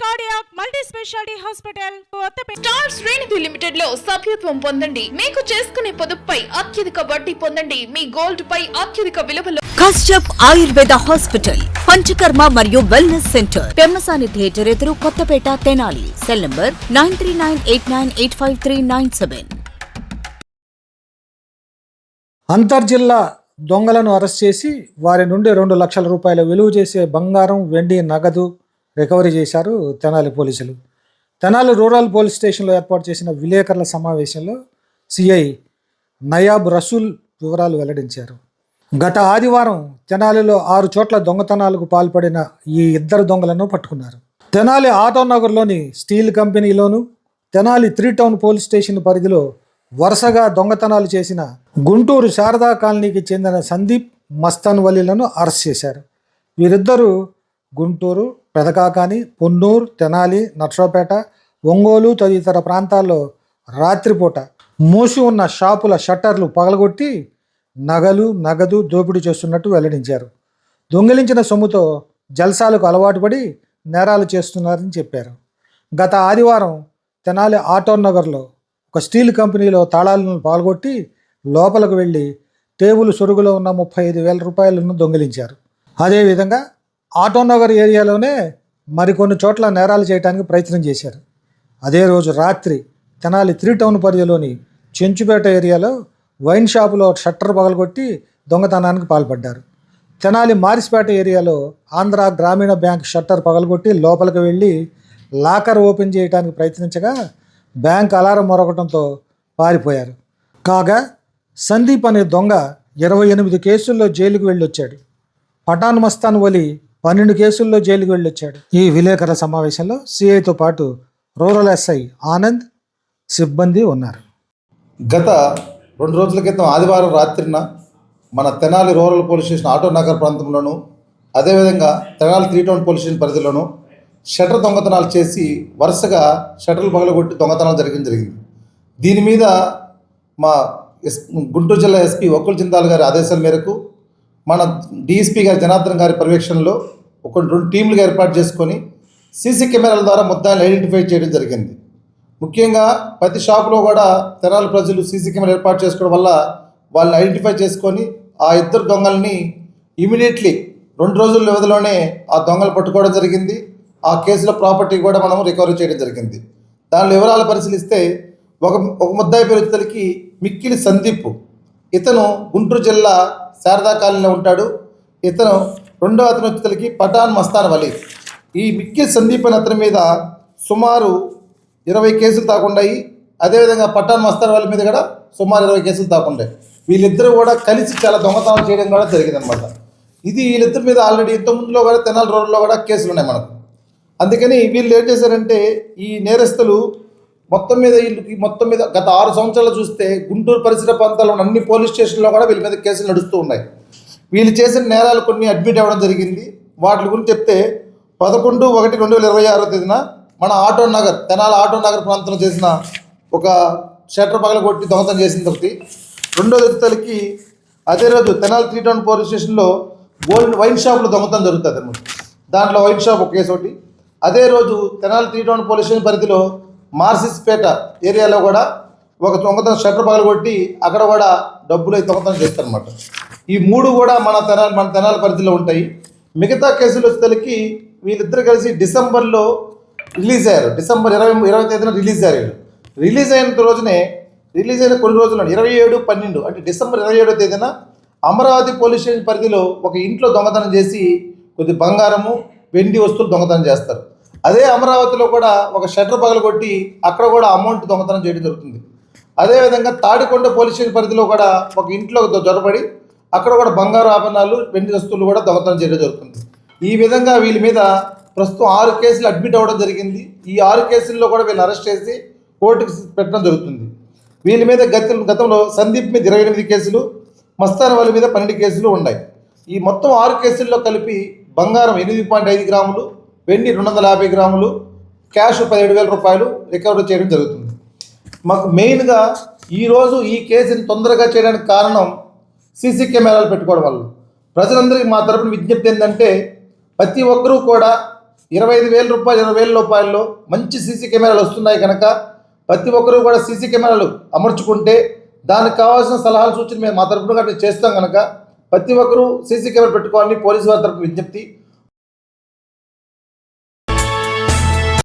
Cardiac multi speciality hospital Kothapeta. Star Srenidhi లిమిటెడ్లో సభ్యత్వం పొందండి. మీకు చేసుకునే పొదుపుపై అత్యధిక వడ్డీ పొందండి. మీ గోల్డ్ పై అత్యధిక విలువలో. కశ్యప్ ఆయుర్వేద హాస్పిటల్ పంచకర్మ మరియు వెల్నెస్ సెంటర్ పెమ్మసాని థియేటర్ ఎదురు Kothapeta Tenali. Cell number nine three nine eight nine eight five three nine seven. అంతర్జిల్లా దొంగలను అరెస్ట్ చేసి వారి నుండి రెండు లక్షల రూపాయల విలువ చేసే బంగారం వెండి నగదు రికవరీ చేశారు తెనాలి పోలీసులు. తెనాలి రూరల్ పోలీస్ స్టేషన్లో ఏర్పాటు చేసిన విలేకరుల సమావేశంలో సిఐ నయాబ్ రసూల్ వివరాలు వెల్లడించారు. గత ఆదివారం తెనాలిలో ఆరు చోట్ల దొంగతనాలకు పాల్పడిన ఈ ఇద్దరు దొంగలను పట్టుకున్నారు. తెనాలి ఆటోనగర్లోని steel కంపెనీలోను Tenali three town police station పరిధిలో వరుసగా దొంగతనాలు చేసిన గుంటూరు శారదా కాలనీకి చెందిన సందీప్ మస్తాన్ వలీలను అరెస్ట్ చేశారు. వీరిద్దరూ గుంటూరు పెదకాకాని పొన్నూరు తెనాలి నర్సరావుపేట ఒంగోలు తదితర ప్రాంతాల్లో రాత్రిపూట మూసి ఉన్న షాపుల షట్టర్లు పగలగొట్టి నగలు నగదు దోపిడీ చేస్తున్నట్టు వెల్లడించారు. దొంగిలించిన సొమ్ముతో జల్సాలకు అలవాటు పడి నేరాలు చేస్తున్నారని చెప్పారు. గత ఆదివారం తెనాలి ఆటోన్ నగర్లో ఒక స్టీల్ కంపెనీలో తాళాలను పాల్గొట్టి లోపలికి వెళ్ళి టేబుల్ సొరుగులో ఉన్న ముప్పై ఐదు వేల రూపాయలను దొంగిలించారు. అదేవిధంగా ఆటోనగర్ ఏరియాలోనే మరికొన్ని చోట్ల నేరాలు చేయడానికి ప్రయత్నం చేశారు. అదే రోజు రాత్రి తెనాలి త్రీ టౌన్ పరిధిలోని చెంచుపేట ఏరియాలో వైన్ షాపులో షట్టర్ పగలగొట్టి దొంగతనానికి పాల్పడ్డారు. తెనాలి మారిస్పేట ఏరియాలో ఆంధ్ర గ్రామీణ బ్యాంక్ షట్టర్ పగలగొట్టి లోపలికి వెళ్ళి లాకర్ ఓపెన్ చేయడానికి ప్రయత్నించగా బ్యాంక్ అలారం మొరగటంతో పారిపోయారు. కాగా సందీప్ అనే దొంగ ఇరవై ఎనిమిది కేసుల్లో జైలుకు వెళ్ళొచ్చాడు. పఠాన్ మస్తాన్ వలి పన్నెండు కేసుల్లో జైలుకు వెళ్ళొచ్చాడు. ఈ విలేకరుల సమావేశంలో సిఐతో పాటు రూరల్ ఎస్ఐ ఆనంద్ సిబ్బంది ఉన్నారు. గత రెండు రోజుల క్రితం ఆదివారం రాత్రిన మన Tenali rural police station auto Nagar ప్రాంతంలోను అదేవిధంగా Tenali three town police station పరిధిలోను shutter దొంగతనాలు చేసి వరుసగా షటర్లు పగలగొట్టి దొంగతనాలు జరిగింది జరిగింది. దీని మీద మా గుంటూరు జిల్లా ఎస్పీ ఒక్కల్ చింతాల్ గారి ఆదేశాల మేరకు మన డీఎస్పీ గారి జనార్దన్ గారి పర్యవేక్షణలో ఒక రెండు టీంలుగా ఏర్పాటు చేసుకొని సీసీ కెమెరాల ద్వారా మొత్తాన్ని ఐడెంటిఫై చేయడం జరిగింది. ముఖ్యంగా ప్రతి షాపులో కూడా తెనాలి ప్రజలు సీసీ కెమెరా ఏర్పాటు చేసుకోవడం వల్ల వాళ్ళని ఐడెంటిఫై చేసుకొని ఆ ఇద్దరు దొంగల్ని ఇమీడియట్లీ రెండు రోజుల వ్యవధిలోనే ఆ దొంగలు పట్టుకోవడం జరిగింది. ఆ కేసులో ప్రాపర్టీ కూడా మనం రికవరీ చేయడం జరిగింది. దానిలో వివరాలు పరిశీలిస్తే ఒక ఒక ముద్దాయి పేరు మిక్కిలి సందీప్. ఇతను గుంటూరు జిల్లా శారదా కాలనీలో ఉంటాడు. ఇతను రెండో అతను వచ్చేసరికి పఠాన్ మస్తాన్ వలీ. ఈ మిక్కి సందీప్ అతని మీద సుమారు ఇరవై కేసులు తాకుండాయి అదేవిధంగా పఠాన్ మస్తాన్ వాళ్ళ మీద కూడా సుమారు ఇరవై కేసులు తాకుండాయి వీళ్ళిద్దరూ కూడా కలిసి చాలా దొంగతనాలు చేయడం కూడా జరిగిందనమాట ఇది వీళ్ళిద్దరి మీద ఆల్రెడీ ఇంత ముందులో కూడా తెనాలి రోడ్లో కూడా కేసులు ఉన్నాయి మనకు. అందుకని వీళ్ళు ఏం చేశారంటే ఈ నేరస్తులు మొత్తం మీద వీళ్ళకి మొత్తం మీద గత ఆరు సంవత్సరాలు చూస్తే గుంటూరు పరిసర ప్రాంతాల్లో ఉన్న అన్ని పోలీస్ స్టేషన్లో కూడా వీళ్ళ మీద కేసులు నడుస్తూ ఉన్నాయి. వీళ్ళు చేసిన నేరాలు కొన్ని అడ్మిట్ అవ్వడం జరిగింది. వాటి గురించి చెప్తే పదకొండు ఒకటి రెండు వేల ఇరవై ఆరో తేదీన మన ఆటో నగర్ తెనాల ఆటో నగర్ ప్రాంతంలో చేసిన ఒక షట్టర్ పగల కొట్టి దొంగతనం చేసిన ఒకటి. రెండో వ్యక్తులకి అదే రోజు తెనాలి త్రీ టౌన్ పోలీస్ స్టేషన్లో గోల్డ్ వైన్ షాప్లో దొంగతనం జరుగుతుంది అనమాట దాంట్లో వైన్ షాప్ ఒక కేసు ఒకటి. అదే రోజు Tenali three town police station పరిధిలో మార్సిస్పేట ఏరియాలో కూడా ఒక దొంగతనం షట్టర్ పగల కొట్టి అక్కడ కూడా డబ్బులు అయితే దొంగతనం చేస్తారనమాట ఈ మూడు కూడా మన తెనాలి మన తెనాల పరిధిలో ఉంటాయి. మిగతా కేసులు వచ్చేసరికి వీళ్ళిద్దరు కలిసి డిసెంబర్లో రిలీజ్ అయ్యారు. డిసెంబర్ ఇరవై ఇరవై తేదీన రిలీజ్ అయ్యారు. రిలీజ్ అయిన రోజునే రిలీజ్ అయిన కొన్ని రోజులు ఇరవై ఏడు పన్నెండు అంటే డిసెంబర్ ఇరవై ఏడో తేదీన అమరావతి పోలీస్ స్టేషన్ పరిధిలో ఒక ఇంట్లో దొంగతనం చేసి కొద్ది బంగారము వెండి వస్తువులు దొంగతనం చేస్తారు. అదే అమరావతిలో కూడా ఒక షట్టర్ పగలు కొట్టి అక్కడ కూడా అమౌంట్ దొంగతనం చేయడం జరుగుతుంది. అదేవిధంగా తాడికొండ పోలీస్ స్టేషన్ పరిధిలో కూడా ఒక ఇంట్లో జొరబడి అక్కడ కూడా బంగారు ఆభరణాలు వెండి వస్తువులు కూడా దొంగతనం చేయడం జరుగుతుంది. ఈ విధంగా వీళ్ళ మీద ప్రస్తుతం ఆరు కేసులు అడ్మిట్ అవ్వడం జరిగింది. ఈ ఆరు కేసుల్లో కూడా వీళ్ళు అరెస్ట్ చేసి కోర్టుకు పెట్టడం జరుగుతుంది. వీళ్ళ మీద గత గతంలో సందీప్ మీద ఇరవై ఎనిమిది కేసులు మస్తాన్ వాళ్ళ మీద పన్నెండు కేసులు ఉన్నాయి. ఈ మొత్తం ఆరు కేసుల్లో కలిపి బంగారం ఎనిమిది పాయింట్ ఐదు గ్రాములు వెండి రెండు వందల యాభై గ్రాములు క్యాష్ పదిహేడు వేల రూపాయలు రికవరీ చేయడం జరుగుతుంది. మాకు మెయిన్గా ఈరోజు ఈ కేసుని తొందరగా చేయడానికి కారణం సీసీ కెమెరాలు పెట్టుకోవడం వల్ల. ప్రజలందరికీ మా తరపున విజ్ఞప్తి ఏంటంటే ప్రతి ఒక్కరూ కూడా ఇరవై ఐదు వేల రూపాయలు ఇరవై వేల రూపాయల్లో మంచి సీసీ కెమెరాలు వస్తున్నాయి కనుక ప్రతి ఒక్కరూ కూడా సీసీ కెమెరాలు అమర్చుకుంటే దానికి కావాల్సిన సలహాలు సూచనలు మేము మా తరపున కూడా చేస్తాం కనుక ప్రతి ఒక్కరూ సీసీ కెమెరా పెట్టుకోవాలని పోలీసు వారి తరపు విజ్ఞప్తి.